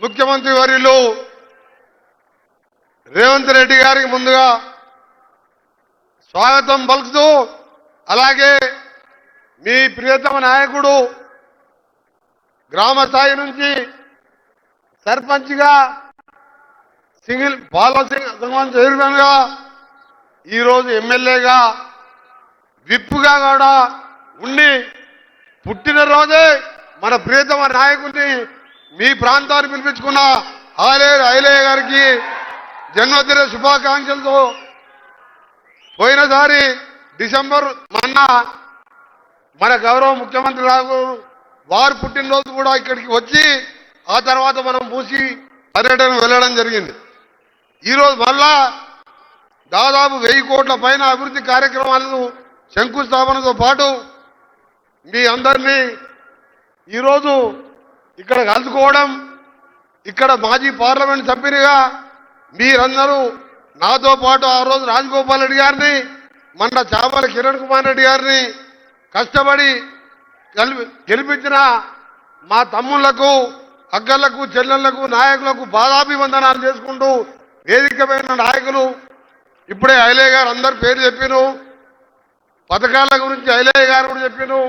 ముఖ్యమంత్రి వర్యులు రేవంత్ రెడ్డి గారికి ముందుగా స్వాగతం పలుకుతూ అలాగే మీ ప్రియతమ నాయకుడు గ్రామ స్థాయి నుంచి సర్పంచ్గా సింగిల్ బాలసింగ్ సింగ్ చైర్మన్గా ఈరోజు ఎమ్మెల్యేగా విప్పుగా కూడా ఉండి పుట్టినరోజే మన ప్రియతమ నాయకుడిని మీ ప్రాంతాన్ని పిలిపించుకున్న ఆలే ఐలయ్య గారికి జన్మదిన శుభాకాంక్షలతో పోయినసారి డిసెంబర్ మొన్న మన గౌరవ ముఖ్యమంత్రి రావు వారు పుట్టినరోజు కూడా ఇక్కడికి వచ్చి ఆ తర్వాత మనం మూసి పర్యటన వెళ్ళడం జరిగింది. ఈరోజు మళ్ళా దాదాపు వెయ్యి కోట్ల పైన అభివృద్ధి కార్యక్రమాలను శంకుస్థాపనతో పాటు మీ అందరినీ ఈరోజు ఇక్కడ కలుసుకోవడం ఇక్కడ మాజీ పార్లమెంట్ సభ్యునిగా మీరందరూ నాతో పాటు ఆ రోజు రాజగోపాల్ రెడ్డి గారిని మన చామల కిరణ్ కుమార్ రెడ్డి గారిని కష్టపడి గెలిపించిన మా తమ్ముళ్ళకు అక్కలకు చెల్లెళ్ళకు నాయకులకు బాధాభివందనాలు చేసుకుంటూ వేదికమైన నాయకులు ఇప్పుడే ఐలయ్య గారు అందరు పేరు చెప్పిను పథకాల గురించి ఐలయ్య గారు కూడా చెప్పిను